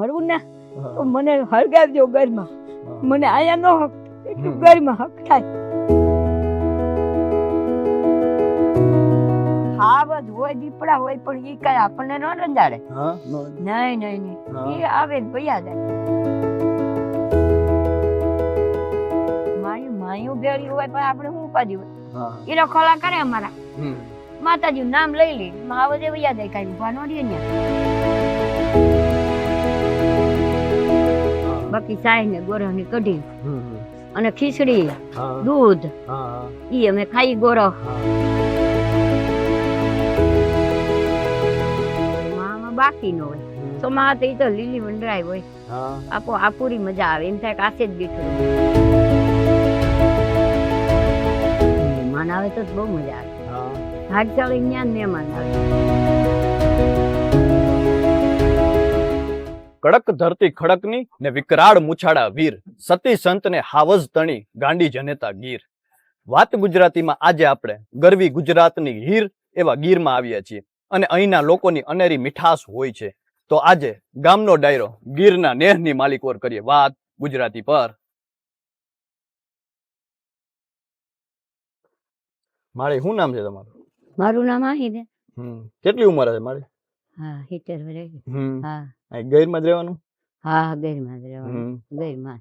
મળવું ને તો મને હળગાવજો ઘરમાં. મને અહીંયા નો હક એટલું. ઘરમાં હક થાય. હાવજ હોય દીપડા હોય પણ એ કઈ આપણને ન રંજાડે. નહીં નહીં નહીં. એ આવે ભૈયા જાય. માયું માયું ભેળી હોય પણ આપણે શું ઉપાધી હોય? એનો ખોલા કરે અમારા. માતાજી નામ લઈ લે. માવજે વૈયા જાય કઈ ઊભા નો હા. બાકી ચાય ને ગોરવની કઢી. અને ખીચડી દૂધ. ઈ અમે ખાઈ ગોરો હા. બાકી નો હોય. તો માં તો ઈ તો લીલી વંડરાય હોય. આપો આપુરી મજા આવે. એમ થાય કે આસે જ બેઠું મહેમાન આવે તો બહુ મજા આવે. હાથ ચાલી ન્યા જ મહેમાન આવે. કડક ધરતી ખડકની ને વિકરાળ મુછાડા વીર સતી સંતને હાવજ તણી ગાંડી જનેતા ગીર. વાત ગુજરાતીમાં આજે આપણે ગરવી ગુજરાતની હીર એવા ગીરમાં આવ્યા છીએ અને અહીંના લોકોની અનેરી મીઠાશ હોય છે. તો આજે ગામનો ડાયરો ગીરના નેહની માલિકોર કરીએ વાત ગુજરાતી પર. મારે શું નામ છે તમારું? મારું નામ આહી હમ કેટલી ઉંમર છે મારી હા હિતર વરે હા. ગૈરમાં જ રહેવાનું? હા ગરમાં જ રહેવાનું. ગરમાં.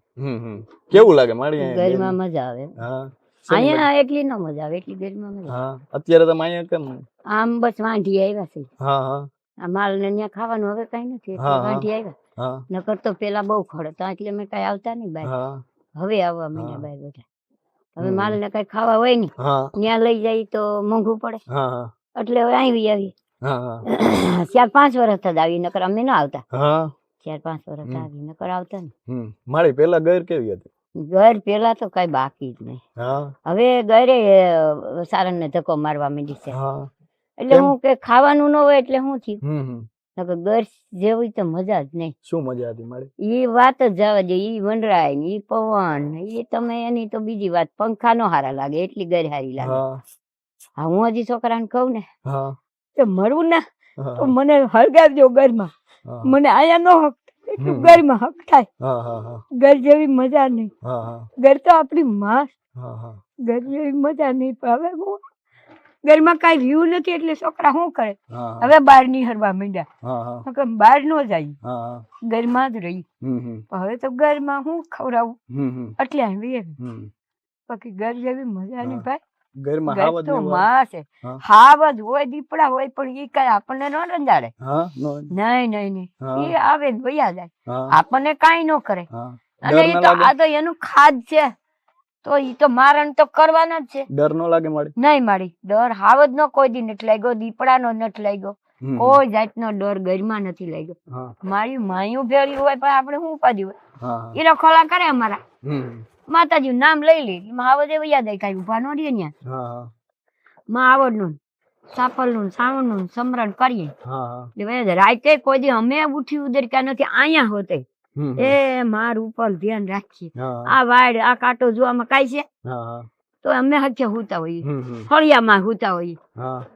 કેવું લાગે મારી ગરમાં? મજા આવે. હા અહીંયા એટલી ન મજા આવે એટલી ગરમાં મજા હા અત્યારે તમે અહીંયા કેમ? આમ બસ વાંઢી આવ્યા છે. હા હા. આ માલ ને ત્યાં ખાવાનું હવે કઈ નથી. વાંઢી આવ્યા. હા. નકર તો પેલા બહુ ખડતા એટલે અમે કઈ આવતા નહીં બહાર. હવે આવવા મહિના બાય બહાર બધા. હવે માલ ને કઈ ખાવા હોય ને ત્યાં લઈ જાય તો મોંઘું પડે. એટલે હવે આવી આવી ચાર પાંચ વર્ષ જ આવી નકર અમે ના આવતા. ચાર પાંચ વર્ષ આવી નકર આવતા ને. મારી પેલા ગૈર કેવી હતી? ઘર પેલા તો કઈ બાકી જ નહીં. હવે ઘરે સારંગ ને ધક્કો મારવા માંડી છે. એટલે હું કે ખાવાનું ન હોય એટલે હું થયું? નકર ઘર જેવી તો મજા જ નહીં. શું મજા હતી મારી? ઈ વાત જ જવા દે ઈ વનરાય ને ઈ પવન એ તમે એની તો બીજી વાત પંખા નો હારા લાગે એટલી ગર હારી લાગે. હા. હા હું હજી છોકરાને કહું ને. હા. કે મળવું ને. તો મને હળગાવજો ઘરમાં. મને આયા નો હક. એટલું ઘરમાં હક થાય. ઘર જેવી મજા નહીં. ઘર તો આપણી માં. ઘર જેવી મજા નહીં. પણ હવે હું ઘરમાં કઈ વ્યૂ નથી એટલે છોકરા શું કરે? હવે બહારની હરવા માંડ્યા બહાર નો જાય. ઘરમાં જ રહી. હવે તો ઘરમાં હું ખવડાવું? એટલે આવી. બાકી ઘર જેવી મજા નહીં ભાઈ. ઘરમાં તો માં છે. હા. હાવજ હોય દીપડા હોય પણ એ કઈ આપણને ન રંજાડે. નો નહીં નહીં નહીં. એ આવે ભૈયા જાય. આપણને કાંઈ ન કરે. અને એ તો આ તો એનું ખાદ છે. તો ઈ તો મારણ તો કરવાના જ છે. ડર નો લાગે મારી. નહીં મારી. ડર હાવજ નો કોઈ દી નથી લાગ્યો દીપડાનો નથી લાગ્યો. કોઈ જાતનો ડર ગરમા નથી લાગ્યો. મારી માયું ભેળી હોય પણ આપણે શું ઉપાધી હોય? એનો ખોલા કરે અમારા. માતાજી નામ લઈ લે. મહાવદેવ યાદ આવી કાંઈ ઊભા નો રહે ન્યા. હા હા. માં નું સાપલનું સાવણનું સમરણ કરીએ. હા હા. એટલે રાતે કોઈ દી અમે ઉઠી ઉદરકા નથી અહીંયા હોતે. એ માર ઉપર ધ્યાન રાખીએ. આ વાડ આ કાંટો જોવામાં કાંઈ છે? હા હા. તો અમે હકે હોતા હોઈએ. ફળિયામાં હુતા હોઈએ.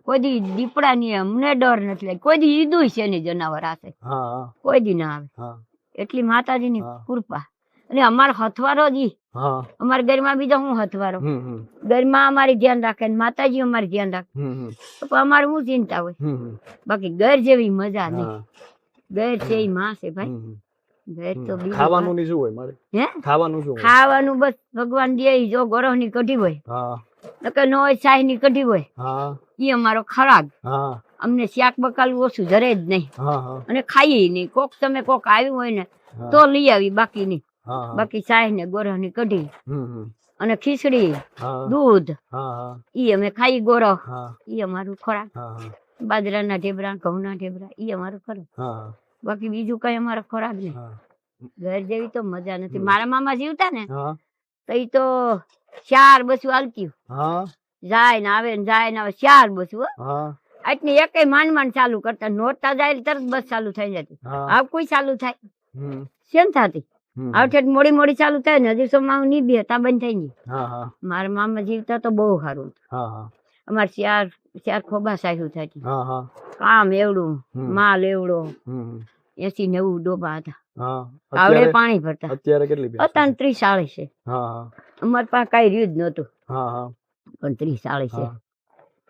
કોઈ દી દીપડાની અમને ડર નથી લાગે. કોઈ દી ઈદુય છે ને જનાવર આશે હા હા. કોઈ દી ના આવે. હા. એટલી માતાજીની. કૃપા. અને અમારો હથવારો જ અમારા ઘરમાં બીજો હું હથવારો? ઘરમાં અમારી ધ્યાન રાખે માતાજી અમારી ધ્યાન રાખે. તો અમારે હું ચિંતા હોય? બાકી ઘર જેવી મજા નહીં. ઘર છે માં છે ભાઈ. હમ હમ. ઘર તો ખાવાનું ની શું હોય મારે? હે? ખાવાનું શું ખાવાનું બસ ભગવાન દે જો ગોરવની કઢી હોય. નકર ન હોય શાહી ની કઢી હોય. ઈ અમારો ખરાબ અમને શાક બકાલું ઓછું જરે જ નહીં. અને ખાઈએ નહીં. કોક તમે કોક આવ્યું હોય ને તો લઈ આવી બાકી નહીં. બાકી શાહી ને ગોરહની કઢી અને ખીચડી દૂધ ઈ અમે ખાઈ ગોરહ ઈ અમારું ખોરાક. બાજરાના ઢેબરા ઘઉંના ઢેબરા ઈ અમારું ખોરાક બાકી બીજું કઈ અમારો ખોરાક નહીં. ઘર જેવી તો મજા નથી. મારા મામા જીવતા ને તો ઈ તો ચાર બસું હાલતી જાય ને આવે ને જાય ને આવે ચાર બસું આટલી એક માંડ માંડ ચાલુ કરતા. નોરતા જાય તરત બસ ચાલુ થઈ જતી. હા. આવ કોઈ ચાલુ થાય. શેમ થતી? હમ. મોડી મોડી ચાલુ થાય ને હજી સોમાં નહીં બે તા બંધ થઈ ગઈ. હા હા. મારા મામા જીવતા તો બહુ સારું અમાર ચાર ચાર ખોબા સાહ્યું થતી કામ એવડું માલ એવડો. એસી નેવું ડોબા હતા. આવડે પાણી ભરતા. અત્યારે કેટલી અત્યારે ત્રીસ આળે છે. અમારે પાસે કઈ રહ્યું જ નહોતું. હા પણ ત્રીસ ચાળીસ છે.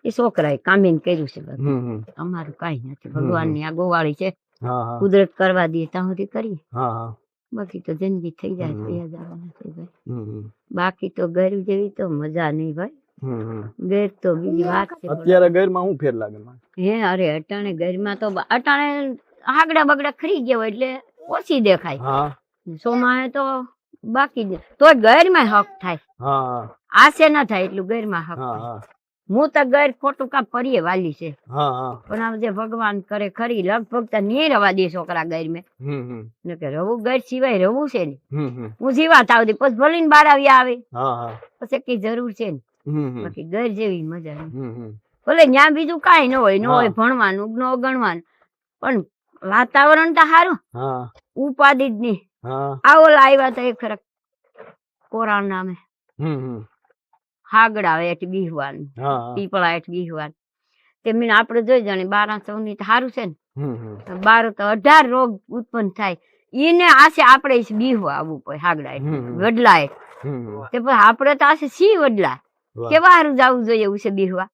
એ છોકરાએ કામીને કર્યું છે બધું. અમારું કઈ નથી. ભગવાનની આ ગોવાળી છે. કુદરત કરવા દે ત્યાં સુધી કરીએ. બાકી તો જિંદગી થઈ જાય. થઈ જવાના છે ભાઈ. બાકી તો ઘર જેવી તો મજા નહીં ભાઈ. હમ તો બીજી વાત છે અત્યારે ઘરમાં હું ફેર લાગે હે અરે અટાણે ઘરમાં તો અટાણે આગડા બગડા ખરી ગયા હોય એટલે ઓછી દેખાય. સોમાએ તો બાકી તો ઘરમાં હક થાય. આશે ના થાય એટલું ઘરમાં હક થાય. હા તો ગેર ખોટું કામ પરીએ વાલી છે. પણ આ જે ભગવાન કરે ખરી લગભગ તો નહીં રવા દે છોકરા ઘર મેં. કે રવું ગેર સિવાય રવું છે ને. હું જીવાત આવતી પછી ભલીને બાર આવી આવે. પછી કઈ જરૂર છે ને. બાકી ઘર જેવી મજા નહીં. ભલે ત્યાં બીજું કાઈ ન હોય ન હોય ભણવાનું ન ગણવાનું પણ વાતાવરણ તો સારું. ઉપાધિ જ નહીં. આવો લાવ્યા તો એક ખરેખ કોરાણ નામે હાગડા એટ હા પીપળા એટ બીહવાનું તે મીન આપણે જોઈ જાણે બારા સૌની તો સારું છે ને. બાર તો અઢાર રોગ ઉત્પન્ન થાય. એને આશે આપણે બીહવા આવવું પડે હાગડા વડલા હમ. તે પછી આપણે તો આશે સી વડલા? કેવા હારું જવું જોઈએ એવું છે બીહવા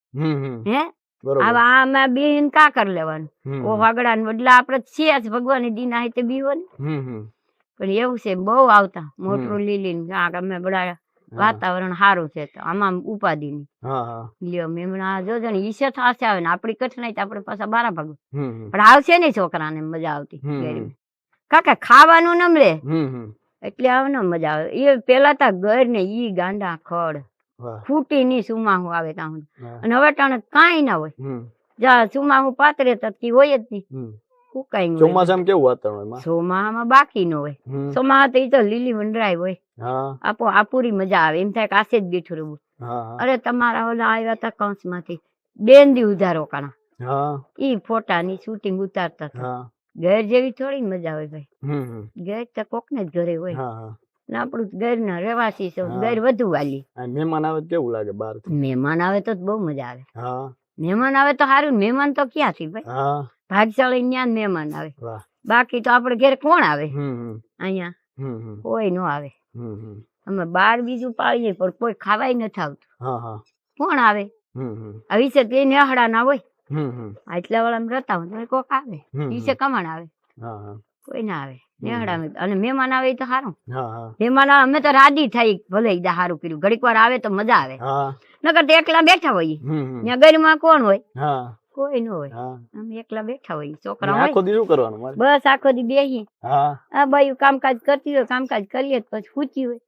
હે? આવા આમાં બેહીન કા કર લેવાનું? ઓ વાગડા ને વડલા આપણે છીએ જ ભગવાન દીન આહે તે બીવો ને પણ એવું છે બહુ આવતા. મોટરું લીલી ને અમે હા. વાતાવરણ સારું છે તો આમાં ઉપાધિ ની લ્યો મેમણા જોજો ને ઈશે થાશે આવે ને આપડી કઠણાઈ તો આપડે પાછા બારા ભાગો પણ આવશે નહીં છોકરાને મજા આવતી. કાકા ખાવાનું ન મળે એટલે આવે ને મજા આવે. એ પેલા તા ઘર ને ઈ ગાંડા ખડ. ફૂટી ની સુમાહું આવે ત્યાં અને હવે ટાણે કાંઈ ના હોય. જા સુમાહું પાતરે તરતી હોય જ નહીં. ન હોય ચોમાસામાં કેવું વાતાવરણ એમાં ચોમાહામાં બાકી નો હોય. ચોમાસા તો લીલી વંડરાય હોય. આપો આપુરી મજા આવે. એમ થાય કે આસે જ બેઠું રહેવું. અરે તમારા ઓલા આવ્યા હતા કંસમાંથી. બેન દી ઉધારો કાણા. ઈ ફોટા ની શૂટિંગ ઉતારતા હતા. ઘેર ઘર જેવી થોડી મજા હોય ભાઈ. ઘેર તો કોક ને જ ઘરે હોય. ને આપણું ઘરના રહેવાસી છે. ઘર વધુ વાલી. મહેમાન આવે કેવું લાગે બાર મહેમાન આવે તો બહુ મજા આવે. હા. મહેમાન આવે તો સારું મહેમાન તો ક્યાંથી ભાઈ? ભાગશાળી ન્યા મહેમાન આવે. બાકી તો આપણે ઘેર કોણ આવે? અહીંયા. કોઈ નો આવે. અમે બાર બીજું પાડીએ પણ કોઈ ખાવાય નથી આવતું કોણ આવે? આવી છે તે નેહડા ના હોય. આટલા વાળા રહેતા હોય તો કોક આવે. વિશે કમાણ આવે. કોઈ ના આવે. નેહડા અને મહેમાન આવે તો સારું મહેમાન અમે તો રાજી થઈ ભલે સારું કર્યું. ઘડીક વાર આવે તો મજા આવે. નકર તો એકલા બેઠા હોઈએ. હમ ત્યાં ઘરમાં કોણ હોય? કોઈ ન હોય. અમે એકલા બેઠા હોઈએ. અને છોકરા આખો દી શું કરવાનું બસ આખો દી હા. આ બાયું કામકાજ કરતી હોય કામકાજ કરીએ પછી સૂતી હોય.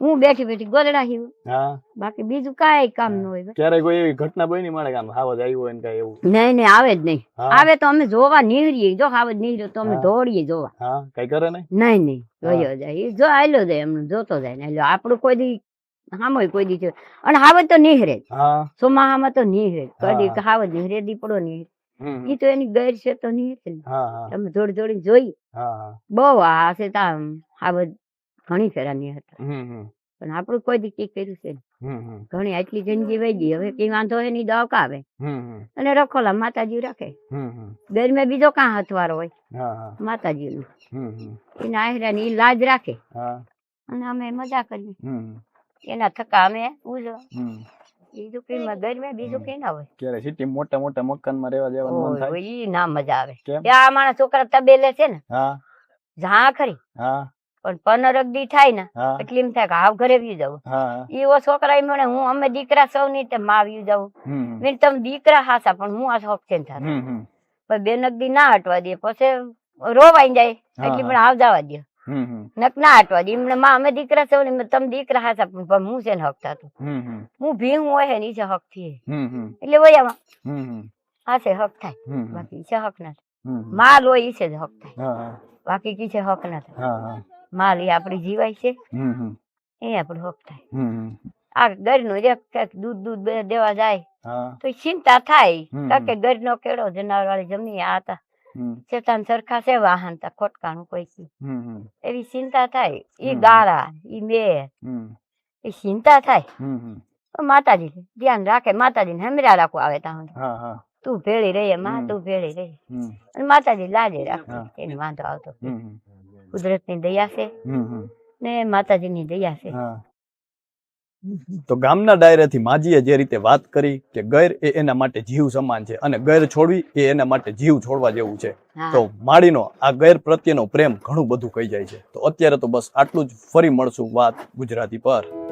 હું. બેઠી બેઠી ગોદડાહી હોય બાકી બીજું કાંઈ કામ ન હોય. ક્યારે કોઈ એવી ઘટના બની મારે કામ હાવજ આવી હોય ને કઈ એવું? નહીં નહીં આવે જ નહીં. આવે તો અમે જોવા નીકળીએ. જો આવે જ નીકળ્યો તો અમે. દોડીએ જોવા. કઈ કરે નહીં? નહીં નહીં. હા. જોયો. જાય જો આયલો જાય એમનું જોતો જાય. ને આપણું કોઈ દી હામોય કોઈ દી. અને હાવત તો નિહરે. હા. તો નિહરે. કદી હા. હાવજ નીહરે દીપડો નીહરે. ઈ તો એની ગેર છે તો નિહરે તમે જોડી જોડી જોઈ. બહુ આ છે તા હાવત ઘણી ફેરા નીહરતા પણ આપણું કોઈ દી કર્યું છે ઘણી આટલી જિંદગી વહી ગઈ. હવે કઈ વાંધો હોય નહીં દવા આવે? અને રખોલા માતાજી રાખે. હમ બીજો કાં હથવારો હોય? માતાજી નું એના આહરાની ઈ લાજ રાખે અને અમે મજા કરીએ. એના થકા અમે ઉજો. બીજું કઈ માં ઘરમાં બીજું કઈ ના હોય. ક્યારે સિટી મોટા મોટા મકાનમાં રહેવા જવાનું મન થાય? ઈ ના મજા આવે. ત્યાં અમારા છોકરા તબેલે છે ને હા. જા ખરી. હા. પણ પંદર દી થાય ને એટલે એમ થાય કે હાવ ઘરે વી જવું એવો છોકરા એમ હું અમે દીકરા સૌ ની તે માં વી જવું મેં તમે દીકરા હાસા પણ હું આ શોખ છે પણ બેનક દી ના હટવા દે પછી રોવાઈ જાય એટલે પણ આવ જવા દે નક ના હટવા દી. એમને માં અમે દીકરા છે ને તમે દીકરા હાસા પણ હું છે ને હક થતું. હું ભી હું હોય ને છે હકથી. એટલે વયામાં હમ છે હક થાય. બાકી છે હક ના. હમ. માલ હોય ઈ છે જ હક થાય. હા હા. બાકી કી છે હક ના થાય. હા હા. માલ એ આપડી જીવાય છે. એ આપણું હક થાય. આ ઘરનું જે દૂધ દૂધ દેવા જાય. તો ચિંતા થાય. કારણ કે ઘરનો કેળો જનાર વાળી જમીન આ હતા શેતાન સરખા છે વાહન તા ખોટકાનું કોઈ કી. હમ હમ. એવી ચિંતા થાય. ઈ હમ. ગાળા ઈ મેર એ ચિંતા થાય. હમ હમ. માતાજી ધ્યાન રાખે. માતાજીને હમરા રાખો આવે ત્યાં સુધી. હા હા. તું ભેળી રહી માં તું ભેળી રહી. અને માતાજી લાજે. રાખે એને વાંધો આવતો. કુદરતની દયા છે ને માતાજી ની દયા છે. હા. તો ગામના ડાયરેથી માજીએ જે રીતે વાત કરી કે ગૈર એ એના માટે જીવ સમાન છે અને ગૈર છોડવી એ એના માટે જીવ છોડવા જેવું છે તો માળીનો આ ગૈર પ્રત્યેનો પ્રેમ ઘણું બધું કહી જાય છે. તો અત્યારે તો બસ આટલું જ ફરી મળશું વાત ગુજરાતી પર.